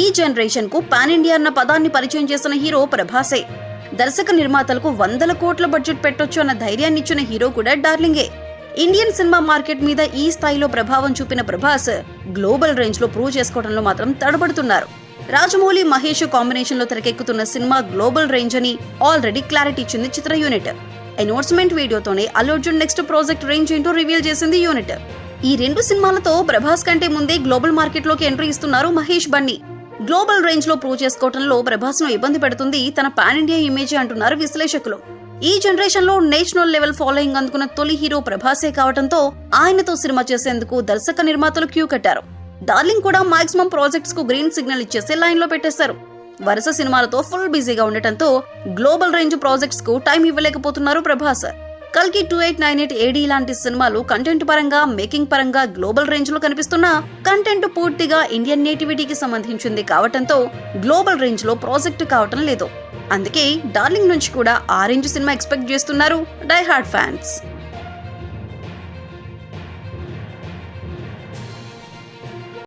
ఈ జనరేషన్కు pan India అన్న పదాన్ని పరిచయం చేసిన హీరో ప్రభాసే. దర్శక నిర్మాతలకు వందల కోట్ల బడ్జెట్ పెట్టొచ్చు అన్న ధైర్యాన్ని ఇచ్చిన హీరో కూడా డార్లింగే. ఇండియన్ సినిమా మార్కెట్ మీద ఈ స్థాయిలో ప్రభావం చూపిన ప్రభాస్ గ్లోబల్ రేంజ్లో ప్రూవ్ చేసుకోవడంలో మాత్రం తడబడుతున్నారు. రాజమౌళి మహేష్ కాంబినేషన్లో తెరకెక్కుతున్న సినిమా గ్లోబల్ రేంజ్ అని ఆల్రెడీ క్లారిటీ ఇచ్చింది చిత్ర unit. Announcement వీడియోతోనే Allu Arjun next project range ఏంటో రివీల్ చేసింది యూనిట్. ఈ రెండు సినిమాలతో ప్రభాస్ కంటే ముందే గ్లోబల్ మార్కెట్లోకి ఎంట్రీ ఇస్తున్నారు మహేష్ బన్నీ. గ్లోబల్ రేంజ్లో ప్రూవ్ చేసుకోవడంలో ప్రభాస్ను ఇబ్బంది పెడుతుంది. తన పాన్ ఇండియా ఇమేజ్ అంటున్నారు విశ్లేషకులు. ఈ జనరేషన్లో నేషనల్ లెవెల్ ఫాలోయింగ్ అందుకున్న తొలి హీరో ప్రభాసే కావడంతో ఆయనతో సినిమా చేసేందుకు దర్శక నిర్మాతలు క్యూ కట్టారు. డార్లింగ్ కూడా మాక్సిమం ప్రాజెక్ట్స్కు గ్రీన్ సిగ్నల్ ఇచ్చేసి లైన్లో పెట్టేశారు. వరుస సినిమాలతో ఫుల్ బిజీగా ఉండటంతో గ్లోబల్ రేంజ్ ప్రాజెక్ట్స్కు టైం ఇవ్వలేకపోతున్నారు ప్రభాస్. కల్కి two eight nine eight AD లాంటి సినిమాలు కంటెంట్ పరంగా మేకింగ్ పరంగా గ్లోబల్ రేంజ్లో కనిపిస్తున్నా కంటెంట్ పూర్తిగా ఇండియన్ నేటివిటీకి సంబంధించింది కావటంతో గ్లోబల్ రేంజ్లో ప్రాజెక్ట్ కావటం లేదు. అందుకే డార్లింగ్ నుంచి కూడా ఆరెంజ్ సినిమా ఎక్స్పెక్ట్ చేస్తున్నారు డై హార్డ్ ఫ్యాన్స్.